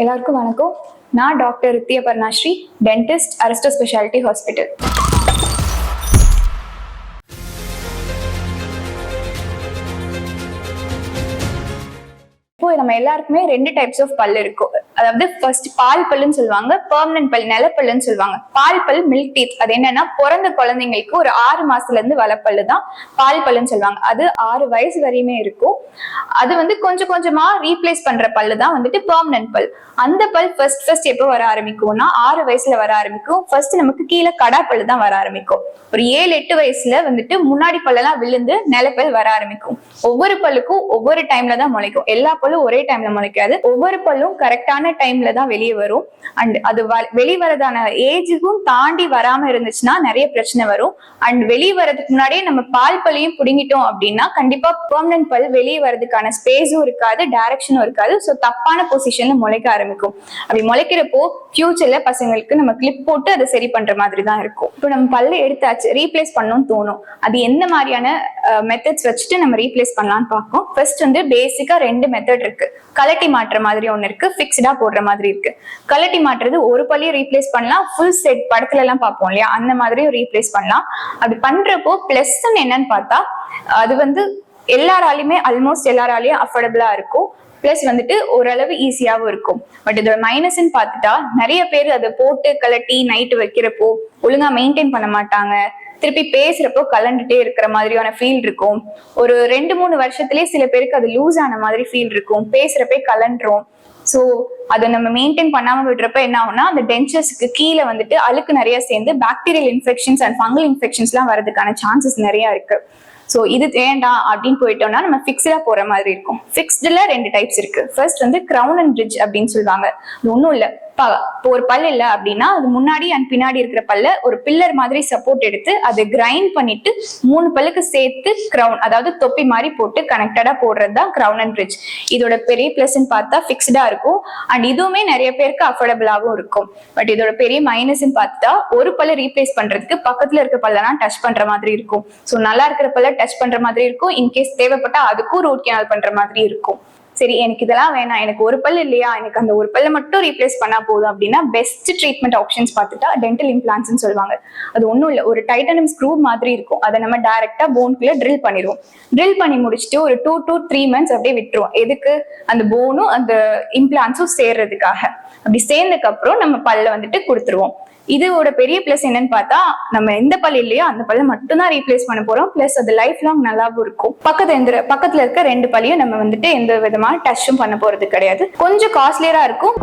எல்லாருக்கும் வணக்கம். நான் doctor Rithya Parnashree dentist Aristo speciality hospital நம்ம எல்லாருக்குமே ரெண்டு டைப்ஸ் ஆஃப் பல் இருக்கும் அதாவது ஃபர்ஸ்ட் பால் பல்லுன்னு சொல்லுவாங்க பெர்மனன்ட் பல் நிலப்பல்லுன்னு சொல்லுவாங்க. பால் பல் மில்க் டீத் அது என்னன்னா பிறந்த குழந்தைங்களுக்கு ஒரு ஆறு மாசத்துல இருந்து வளப்பல்லு தான் பால் பல்லுன்னு சொல்லுவாங்க. அது ஆறு வயசு வரையுமே இருக்கும். அது வந்து கொஞ்சம் கொஞ்சமா ரீப்ளேஸ் பண்ற பல்லு தான் வந்துட்டு பெர்மனன்ட் பல். அந்த பல் ஃபர்ஸ்ட் ஃபர்ஸ்ட் எப்போ வர ஆரம்பிக்கும்னா ஆறு வயசுல வர ஆரம்பிக்கும். ஃபர்ஸ்ட் நமக்கு கீழே கடா பல்லு தான் வர ஆரம்பிக்கும். ஒரு ஏழு எட்டு வயசுல வந்துட்டு முன்னாடி பல்லெல்லாம் விழுந்து நிலப்பல் வர ஆரம்பிக்கும். ஒவ்வொரு பல்லுக்கும் ஒவ்வொரு டைம்ல தான் முளைக்கும். எல்லா பல்லும் ஒரே டைம்ல முளைக்காது. ஒவ்வொரு பல்லும் கரெக்டான டைம்ல தான் வெளியே வரும். அண்ட் அது வெளிவரதான ஏஜுக்கும் தாண்டி வராம இருந்துச்சுன்னா நிறைய பிரச்சனை வரும். அண்ட் வெளியே வரதுக்கு முன்னாடியே நம்ம பால் பல்லையும் பிடுங்கிட்டோம் அப்படின்னா கண்டிப்பா பெர்மனன்ட் பல் வெளியே வரதுக்கான ஸ்பேஸும் இருக்காது டைரக்ஷனும் இருக்காது. ஸோ தப்பான பொசிஷன்ல முளைக்க ஆரம்பிக்கும். அப்படி முளைக்கிறப்போ ஃபியூச்சர்ல பசங்களுக்கு நம்ம கிளிப் போட்டு அதை சரி பண்ற மாதிரி தான் இருக்கும். இப்போ நம்ம பல்ல எடுத்தாச்சு ரீப்ளேஸ் பண்ணணும்னு தோணும். அது எந்த மாதிரியான மெத்தட்ஸ் வச்சுட்டு நம்ம ரீப்ளேஸ் பண்ணலாம்னு பார்ப்போம். ஃபர்ஸ்ட் வந்து பேசிக்கா ரெண்டு மெத்தட் இருக்கு. கலட்டி மாட்டுற மாதிரி ஒன்று இருக்கு ஃபிக்ஸ்டா போடுற மாதிரி இருக்கு. கலட்டி மாட்டுறது ஒரு பள்ளியும் ரீப்ளேஸ் பண்ணலாம் ஃபுல் செட் படத்துல எல்லாம் பார்ப்போம் இல்லையா? அந்த மாதிரியும் ரீப்ளேஸ் பண்ணலாம். அப்படி பண்றப்போ பிளஸ் என்னன்னு பார்த்தா அது வந்து எல்லாராலையுமே ஆல்மோஸ்ட் எல்லாராலையும் அஃபோர்டபுளா இருக்கும். ப்ளஸ் வந்துட்டு ஓரளவு ஈஸியாகவும் இருக்கும். பட் இதோட மைனஸ்ன்னு பார்த்துட்டா நிறைய பேர் அதை போட்டு கலட்டி நைட்டு வைக்கிறப்போ ஒழுங்கா மெயின்டைன் பண்ண மாட்டாங்க. திருப்பி பேசுறப்போ கலண்டுட்டே இருக்கிற மாதிரியான ஃபீல் இருக்கும். ஒரு ரெண்டு மூணு வருஷத்துலயே சில பேருக்கு அது லூஸ் ஆன மாதிரி ஃபீல் இருக்கும். பேசுறப்பே கலண்டுரும் ஸோ அதை நம்ம மெயின்டைன் பண்ணாம விடுறப்ப என்ன ஆகும்னா அந்த டென்ச்சர்ஸ்க்கு கீழே வந்துட்டு அழுக்கு நிறைய சேர்ந்து பாக்டீரியல் இன்ஃபெக்ஷன்ஸ் அண்ட் ஃபங்கல் இன்ஃபெக்ஷன்ஸ்லாம் வரதுக்கான சான்சஸ் நிறைய இருக்கு. ஸோ இது வேண்டாம் அப்படின்னு போயிட்டோம்னா நம்ம ஃபிக்ஸ்டா போற மாதிரி இருக்கும். ஃபிக்ஸ்டில் ரெண்டு டைப்ஸ் இருக்கு. ஃபர்ஸ்ட் வந்து கிரவுன் அண்ட் பிரிட்ஜ் அப்படின்னு சொல்லுவாங்க. அது ஒன்றும் இல்லை. இப்போ ஒரு பல் இல்லை அப்படின்னா அது முன்னாடி அண்ட் பின்னாடி இருக்கிற பல்ல ஒரு பில்லர் மாதிரி சப்போர்ட் எடுத்து அதை கிரைண்ட் பண்ணிட்டு மூணு பல்லுக்கு சேர்த்து கிரவுன் அதாவது தொப்பி மாதிரி போட்டு கனெக்டடா போடுறது தான் கிரவுன் அண்ட் பிரிட்ஜ் இதோட பெரிய பிளஸ்ன்னு பார்த்தா ஃபிக்ஸ்டா இருக்கும். அண்ட் இதுவுமே நிறைய பேருக்கு அஃபோர்டபுளாகவும் இருக்கும். பட் இதோட பெரிய மைனஸ்ன்னு பார்த்தா ஒரு பல்ல ரீப்ளேஸ் பண்றதுக்கு பக்கத்துல இருக்க பல்லெல்லாம் டச் பண்ற மாதிரி இருக்கும். ஸோ நல்லா இருக்கிற பல்ல டச் பண்ற மாதிரி இருக்கும். இன்கேஸ் தேவைப்பட்டா அதுக்கும் ரூட் கேனல் பண்ற மாதிரி இருக்கும். சரி எனக்கு இதெல்லாம் வேணாம். எனக்கு ஒரு பல் இல்லையா? எனக்கு அந்த ஒரு பல்ல மட்டும் ரீப்ளேஸ் பண்ணா போதும் அப்படின்னா பெஸ்ட் ட்ரீட்மெண்ட் ஆப்ஷன்ஸ் பார்த்துட்டா டென்டல் இம்ப்ளான்ஸ்னு சொல்லுவாங்க. அது ஒன்றும் இல்லை. ஒரு டைட்டனம் ஸ்க்ரூ மாதிரி இருக்கும். அதை நம்ம டைரக்டா போனுக்குள்ள ட்ரில் பண்ணிடுவோம். ட்ரில் பண்ணி முடிச்சுட்டு ஒரு டூ டூ த்ரீ மந்த்ஸ் அப்படியே விட்டுருவோம். எதுக்கு? அந்த போனும் அந்த இம்ப்ளான்ஸும் சேர்றதுக்காக. அப்படி சேர்ந்ததுக்கு அப்புறம் நம்ம பல்ல வந்துட்டு கொடுத்துருவோம். இதோட பெரிய பிளஸ் என்னன்னு பார்த்தா நம்ம எந்த பல் இல்லையோ அந்த பல்ல மட்டும்தான் ரீப்ளேஸ் பண்ண போறோம். பிளஸ் அது லைஃப் லாங் நல்லாவும் இருக்கும். பக்கத்துல எந்த பக்கத்துல இருக்க ரெண்டு பல்லையும் நம்ம வந்துட்டு எந்த விதமான டச்சும் பண்ண போறது கிடையாது. கொஞ்சம் காஸ்ட்லியரா இருக்கும்.